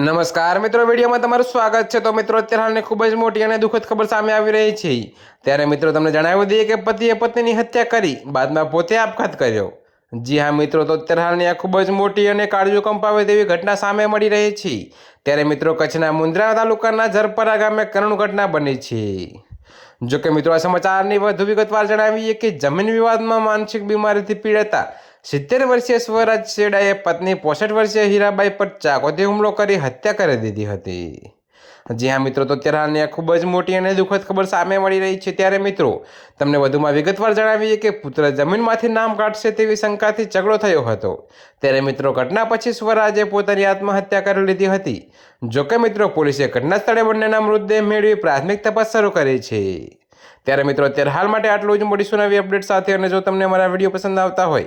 નમસ્કાર મિત્રો, વિડીયોમાં તમારું સ્વાગત છે. તો મિત્રો, અત્યારે હાલની ખૂબ જ મોટી અને દુઃખદ ખબર સામે આવી રહી છે. ત્યારે મિત્રો, તમને જણાવી દઈએ કે પતિએ પત્નીની હત્યા કરી, બાદમાં પોતે આપઘાત કર્યો. જી હા મિત્રો, તો અત્યારે હાલની આ ખૂબ જ મોટી અને કાળજુ કંપાવે તેવી ઘટના સામે મળી રહી છે. ત્યારે મિત્રો, કચ્છના મુન્દ્રા તાલુકાના ઝરપરા ગામે કરુણ ઘટના બની છે. જો કે મિત્રો, આ સમાચારની વધુ વિગતવાર જણાવીએ કે જમીન વિવાદમાં માનસિક બીમારીથી પીડાતા સિત્તેર વર્ષીય સ્વરાજ શેડાએ પત્ની પોસઠ વર્ષીય હીરાબાઈ પર ચાકોથી હુમલો કરી હત્યા કરી દીધી હતી. જી હા, મિત્રો, તો અત્યારે હાલની આ ખૂબ જ મોટી અને દુઃખદ ખબર સામે મળી રહી છે. ત્યારે, મિત્રો, તમને વધુમાં વિગતવાર જણાવીએ કે પુત્ર જમીનમાંથી નામ કાઢશે તેવી શંકાથી ઝઘડો થયો હતો. ત્યારે, મિત્રો, ઘટના પછી સ્વરાજે પોતાની આત્મહત્યા કરી લીધી હતી. જોકે મિત્રો, પોલીસે ઘટના સ્થળે બંનેના મૃતદેહ મેળવી પ્રાથમિક તપાસ શરૂ કરી છે. ત્યારે, મિત્રો, અત્યારે હાલ માટે આટલું જ. મળીશું નવી અપડેટ સાથે અને જો તમને મારા વીડિયો પસંદ આવતા હોય